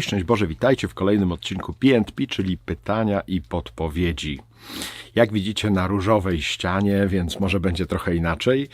Cześć, szczęść Boże, witajcie w kolejnym odcinku PNP, czyli pytania i podpowiedzi. Jak widzicie na różowej ścianie, więc może będzie trochę inaczej.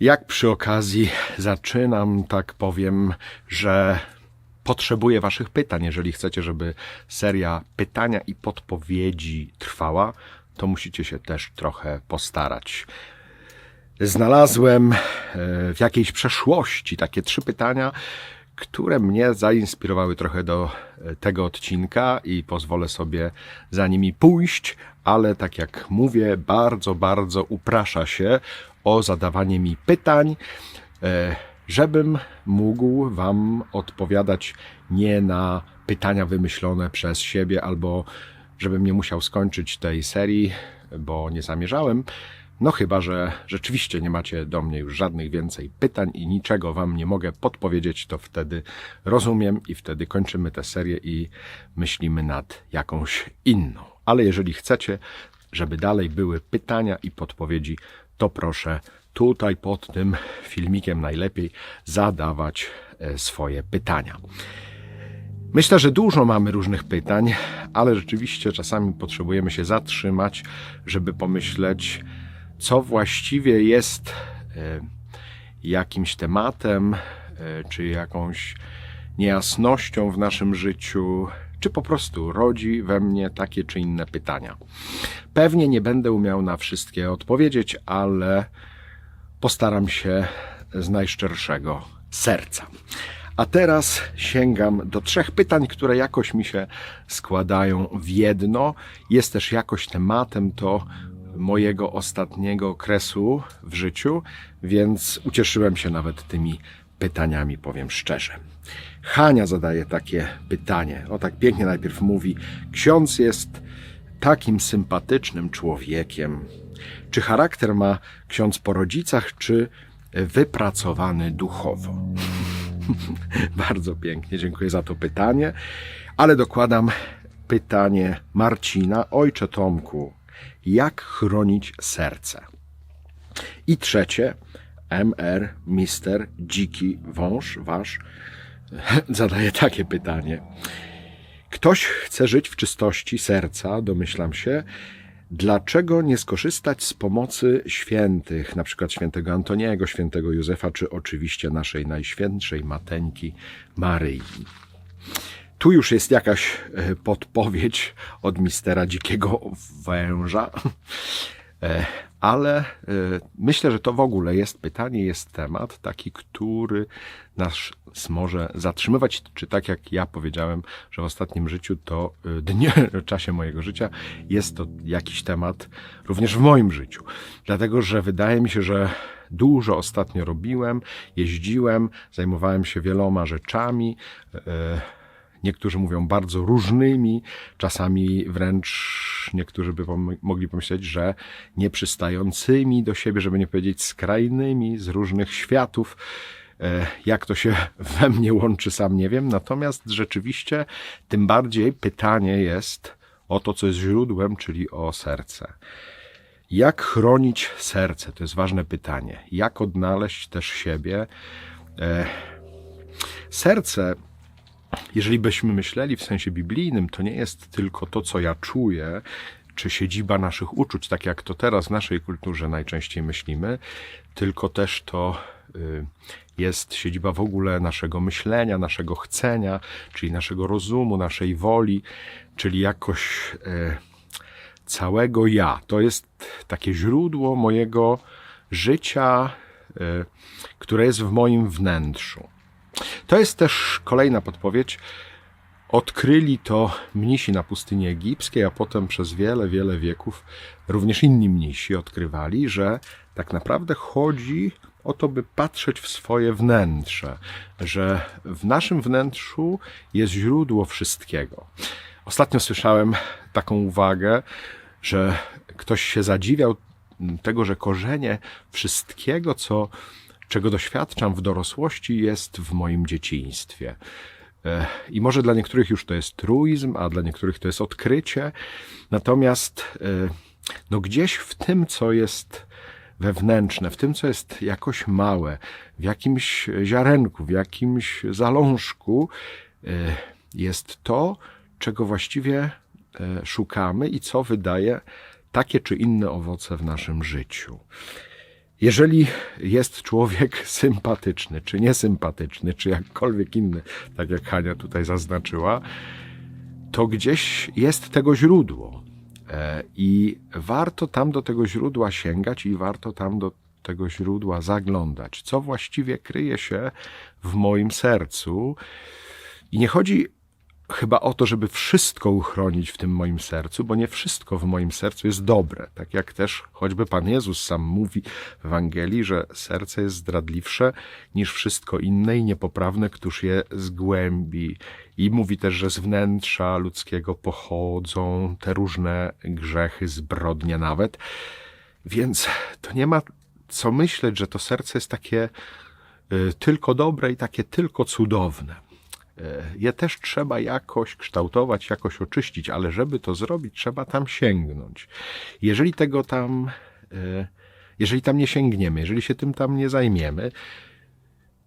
Jak przy okazji zaczynam, tak powiem, że potrzebuję Waszych pytań. Jeżeli chcecie, żeby seria pytania i podpowiedzi trwała, to musicie się też trochę postarać. Znalazłem e, w jakiejś przeszłości takie trzy pytania, które mnie zainspirowały trochę do e, tego odcinka i pozwolę sobie za nimi pójść, ale tak jak mówię, bardzo, bardzo uprasza się o zadawanie mi pytań, e, żebym mógł Wam odpowiadać nie na pytania wymyślone przez siebie, albo żebym nie musiał skończyć tej serii, bo nie zamierzałem. No chyba, że rzeczywiście nie macie do mnie już żadnych więcej pytań i niczego wam nie mogę podpowiedzieć, to wtedy rozumiem i wtedy kończymy tę serię i myślimy nad jakąś inną. Ale jeżeli chcecie, żeby dalej były pytania i podpowiedzi, to proszę tutaj pod tym filmikiem najlepiej zadawać e, swoje pytania. Myślę, że dużo mamy różnych pytań, ale rzeczywiście czasami potrzebujemy się zatrzymać, żeby pomyśleć, co właściwie jest e, jakimś tematem, e, czy jakąś niejasnością w naszym życiu, czy po prostu rodzi we mnie takie czy inne pytania. Pewnie nie będę umiał na wszystkie odpowiedzieć, ale postaram się z najszczerszego serca. A teraz sięgam do trzech pytań, które jakoś mi się składają w jedno. Jest też jakoś tematem to mojego ostatniego okresu w życiu, więc ucieszyłem się nawet tymi pytaniami, powiem szczerze. Hania zadaje takie pytanie. O tak pięknie najpierw mówi: Ksiądz jest takim sympatycznym człowiekiem. Czy charakter ma ksiądz po rodzicach, czy wypracowany duchowo? Bardzo pięknie, dziękuję za to pytanie. Ale dokładam pytanie Marcina. Ojcze Tomku, jak chronić serce? I trzecie, MR, Mister, Dziki Wąż, Wasz, zadaje takie pytanie. Ktoś chce żyć w czystości serca, domyślam się, dlaczego nie skorzystać z pomocy świętych, na przykład świętego Antoniego, świętego Józefa, czy oczywiście naszej najświętszej mateńki Maryi. Tu już jest jakaś e, podpowiedź od mistera dzikiego węża, e, ale e, myślę, że to w ogóle jest pytanie, jest temat taki, który nas może zatrzymywać, czy tak jak ja powiedziałem, że w ostatnim życiu to dnie, czasie mojego życia jest to jakiś temat również w moim życiu. Dlatego, że wydaje mi się, że dużo ostatnio robiłem, jeździłem, zajmowałem się wieloma rzeczami, Niektórzy mówią bardzo różnymi, czasami wręcz niektórzy by mogli pomyśleć, że nieprzystającymi do siebie, żeby nie powiedzieć skrajnymi, z różnych światów. E, jak to się we mnie łączy, sam nie wiem. Natomiast rzeczywiście tym bardziej pytanie jest o to, co jest źródłem, czyli o serce. Jak chronić serce? To jest ważne pytanie. Jak odnaleźć też siebie? E, serce jeżeli byśmy myśleli w sensie biblijnym, to nie jest tylko to, co ja czuję, czy siedziba naszych uczuć, tak jak to teraz w naszej kulturze najczęściej myślimy, tylko też to y, jest siedziba w ogóle naszego myślenia, naszego chcenia, czyli naszego rozumu, naszej woli, czyli jakoś y, całego ja. To jest takie źródło mojego życia, y, które jest w moim wnętrzu. To jest też kolejna podpowiedź. Odkryli to mnisi na pustyni egipskiej, a potem przez wiele, wiele wieków również inni mnisi odkrywali, że tak naprawdę chodzi o to, by patrzeć w swoje wnętrze, że w naszym wnętrzu jest źródło wszystkiego. Ostatnio słyszałem taką uwagę, że ktoś się zadziwiał tego, że korzenie wszystkiego, co czego doświadczam w dorosłości, jest w moim dzieciństwie. E, I może dla niektórych już to jest truizm, a dla niektórych to jest odkrycie. Natomiast e, no gdzieś w tym, co jest wewnętrzne, w tym, co jest jakoś małe, w jakimś ziarenku, w jakimś zalążku, e, jest to, czego właściwie szukamy i co wydaje takie czy inne owoce w naszym życiu. Jeżeli jest człowiek sympatyczny, czy niesympatyczny, czy jakkolwiek inny, tak jak Hania tutaj zaznaczyła, to gdzieś jest tego źródło. E, I warto tam do tego źródła sięgać i warto tam do tego źródła zaglądać. Co właściwie kryje się w moim sercu? I nie chodzi chyba o to, żeby wszystko uchronić w tym moim sercu, bo nie wszystko w moim sercu jest dobre. Tak jak też choćby Pan Jezus sam mówi w Ewangelii, że serce jest zdradliwsze niż wszystko inne i niepoprawne, któż je zgłębi. I mówi też, że z wnętrza ludzkiego pochodzą te różne grzechy, zbrodnie nawet. Więc to nie ma co myśleć, że to serce jest takie y, tylko dobre i takie tylko cudowne. E, je też trzeba jakoś kształtować, jakoś oczyścić, ale żeby to zrobić, trzeba tam sięgnąć. Jeżeli tego tam, e, jeżeli tam nie sięgniemy, jeżeli się tym tam nie zajmiemy,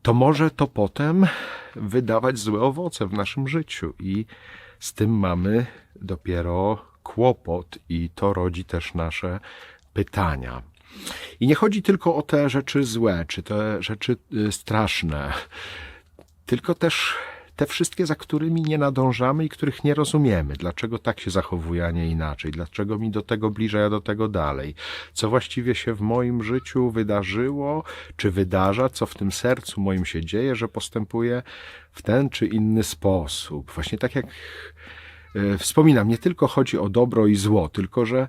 to może to potem wydawać złe owoce w naszym życiu i z tym mamy dopiero kłopot i to rodzi też nasze pytania. I nie chodzi tylko o te rzeczy złe, czy te rzeczy y, straszne, tylko też te wszystkie, za którymi nie nadążamy i których nie rozumiemy. Dlaczego tak się zachowuje, a nie inaczej? Dlaczego mi do tego bliżej, a do tego dalej? Co właściwie się w moim życiu wydarzyło, czy wydarza, co w tym sercu moim się dzieje, że postępuję w ten czy inny sposób? Właśnie tak jak e, wspominam, nie tylko chodzi o dobro i zło, tylko że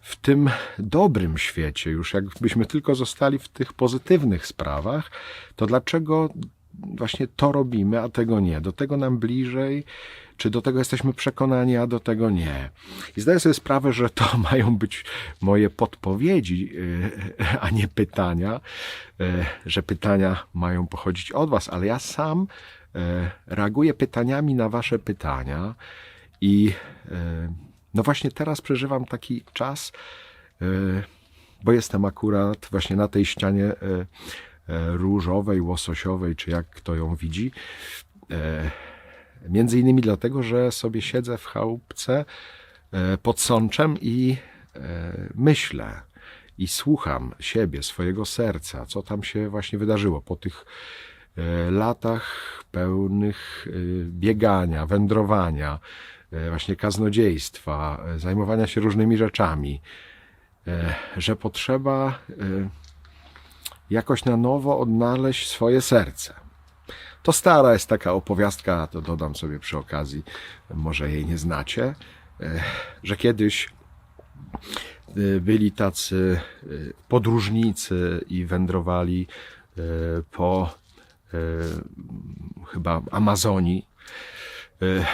w tym dobrym świecie, już jakbyśmy tylko zostali w tych pozytywnych sprawach, to dlaczego właśnie to robimy, a tego nie. Do tego nam bliżej, czy do tego jesteśmy przekonani, a do tego nie. I zdaję sobie sprawę, że to mają być moje podpowiedzi, e, a nie pytania, e, że pytania mają pochodzić od Was, ale ja sam e, reaguję pytaniami na Wasze pytania i no właśnie teraz przeżywam taki czas, bo jestem akurat właśnie na tej ścianie różowej, łososiowej, czy jak kto ją widzi. E, między innymi dlatego, że sobie siedzę w chałupce e, pod sączem i myślę i słucham siebie, swojego serca, co tam się właśnie wydarzyło po tych latach pełnych biegania, wędrowania, właśnie kaznodziejstwa, zajmowania się różnymi rzeczami, że potrzeba jakoś na nowo odnaleźć swoje serce. To stara jest taka opowiastka, to dodam sobie przy okazji, może jej nie znacie, e, że kiedyś e, byli tacy e, podróżnicy i wędrowali po chyba Amazonii.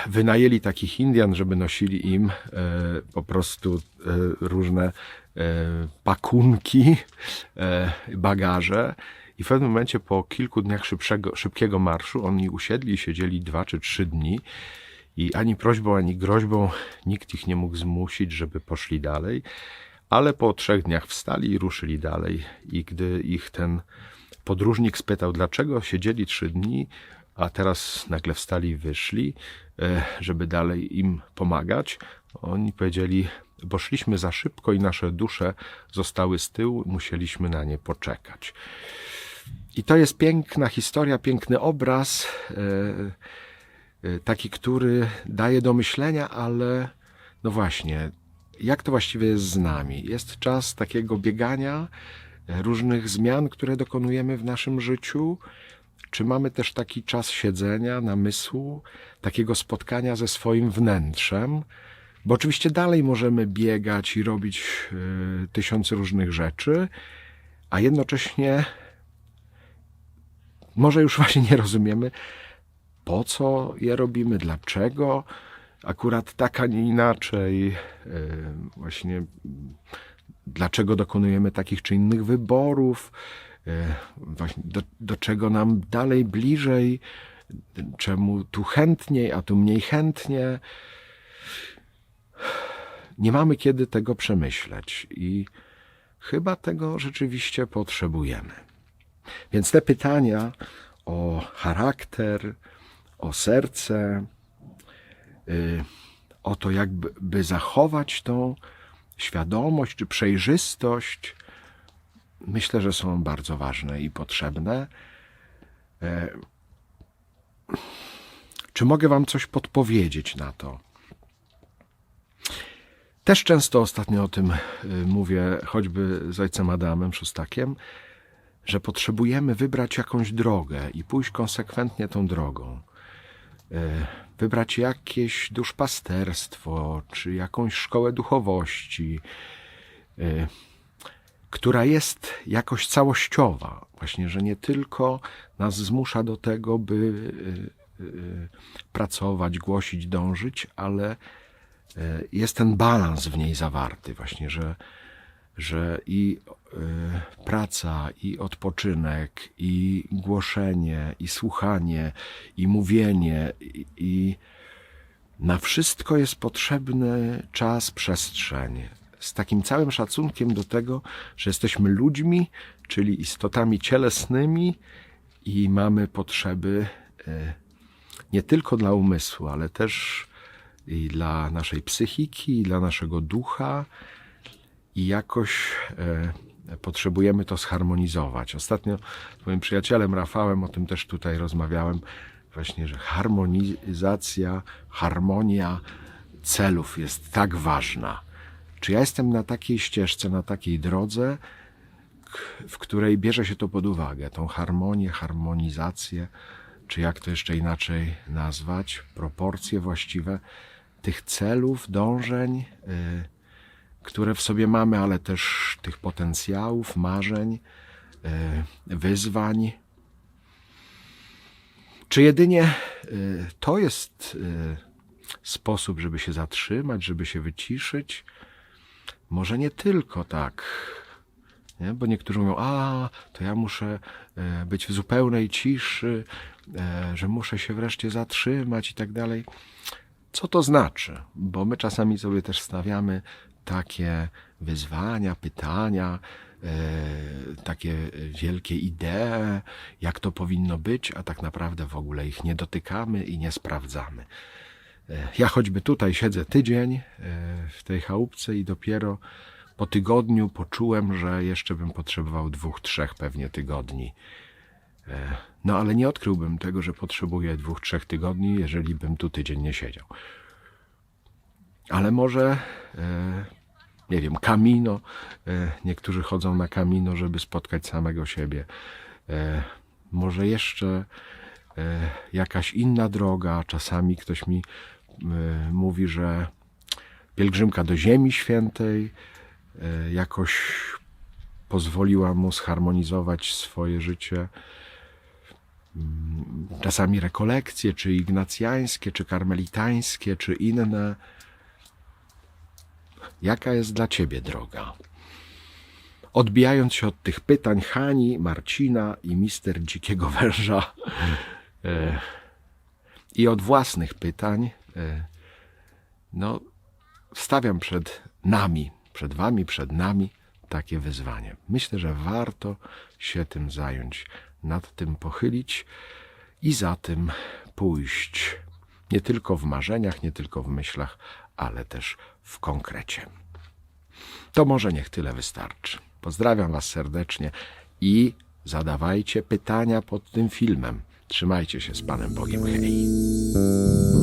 Wynajęli takich Indian, żeby nosili im po prostu różne pakunki, e, bagaże. I w pewnym momencie po kilku dniach szybszego, szybkiego marszu oni usiedli siedzieli dwa czy trzy dni i ani prośbą, ani groźbą nikt ich nie mógł zmusić, żeby poszli dalej. Ale po trzech dniach wstali i ruszyli dalej. I gdy ich ten podróżnik spytał, dlaczego siedzieli trzy dni, a teraz nagle wstali i wyszli, e, żeby dalej im pomagać, oni powiedzieli, bo szliśmy za szybko i nasze dusze zostały z tyłu, musieliśmy na nie poczekać. I to jest piękna historia, piękny obraz, e, e, taki, który daje do myślenia, ale no właśnie, jak to właściwie jest z nami? Jest czas takiego biegania, e, różnych zmian, które dokonujemy w naszym życiu. Czy mamy też taki czas siedzenia, namysłu, takiego spotkania ze swoim wnętrzem, bo oczywiście dalej możemy biegać i robić y, tysiące różnych rzeczy, a jednocześnie może już właśnie nie rozumiemy, po co je robimy, dlaczego. Akurat tak, a nie inaczej, y, właśnie dlaczego dokonujemy takich czy innych wyborów, y, właśnie do, do czego nam dalej bliżej, czemu tu chętniej, a tu mniej chętnie nie mamy kiedy tego przemyśleć i chyba tego rzeczywiście potrzebujemy. Więc te pytania o charakter, o serce, y, o to, jakby by zachować tą świadomość czy przejrzystość, myślę, że są bardzo ważne i potrzebne. E, Czy mogę Wam coś podpowiedzieć na to? Też często ostatnio o tym y, mówię, choćby z ojcem Adamem Szustakiem, że potrzebujemy wybrać jakąś drogę i pójść konsekwentnie tą drogą. E, Wybrać jakieś duszpasterstwo, czy jakąś szkołę duchowości, e, która jest jakoś całościowa. Właśnie, że nie tylko nas zmusza do tego, by y, y, pracować, głosić, dążyć, ale jest ten balans w niej zawarty, właśnie, że, że i y, praca, i odpoczynek, i głoszenie, i słuchanie, i mówienie, i, i na wszystko jest potrzebny czas, przestrzeń. Z takim całym szacunkiem do tego, że jesteśmy ludźmi, czyli istotami cielesnymi i mamy potrzeby e, nie tylko dla umysłu, ale też i dla naszej psychiki, i dla naszego ducha i jakoś e, potrzebujemy to zharmonizować. Ostatnio z moim przyjacielem Rafałem o tym też tutaj rozmawiałem, właśnie, że harmonizacja, harmonia celów jest tak ważna. Czy ja jestem na takiej ścieżce, na takiej drodze, w której bierze się to pod uwagę, tą harmonię, harmonizację, czy jak to jeszcze inaczej nazwać, proporcje właściwe tych celów, dążeń, y, które w sobie mamy, ale też tych potencjałów, marzeń, y, wyzwań. Czy jedynie y, to jest sposób, żeby się zatrzymać, żeby się wyciszyć? Może nie tylko tak. Nie? Bo niektórzy mówią, a to ja muszę być w zupełnej ciszy, że muszę się wreszcie zatrzymać i tak dalej. Co to znaczy? Bo my czasami sobie też stawiamy takie wyzwania, pytania, e, takie wielkie idee, jak to powinno być, a tak naprawdę w ogóle ich nie dotykamy i nie sprawdzamy. E, Ja choćby tutaj siedzę tydzień e, w tej chałupce i dopiero po tygodniu poczułem, że jeszcze bym potrzebował dwóch, trzech pewnie tygodni. No ale nie odkryłbym tego, że potrzebuję dwóch, trzech tygodni, jeżeli bym tu tydzień nie siedział. Ale może, e, nie wiem, kamino. e, Niektórzy chodzą na kamino, żeby spotkać samego siebie. E, Może jeszcze e, jakaś inna droga. Czasami ktoś mi e, mówi, że pielgrzymka do Ziemi Świętej e, jakoś pozwoliła mu zharmonizować swoje życie. Czasami rekolekcje, czy ignacjańskie, czy karmelitańskie, czy inne. Jaka jest dla ciebie droga? Odbijając się od tych pytań Hani, Marcina i mister Dzikiego Węża e, i od własnych pytań, e, no, stawiam przed nami, przed wami, przed nami takie wyzwanie. Myślę, że warto się tym zająć, nad tym pochylić i za tym pójść. Nie tylko w marzeniach, nie tylko w myślach, ale też w konkrecie. To może niech tyle wystarczy. Pozdrawiam Was serdecznie i zadawajcie pytania pod tym filmem. Trzymajcie się z Panem Bogiem. Hej.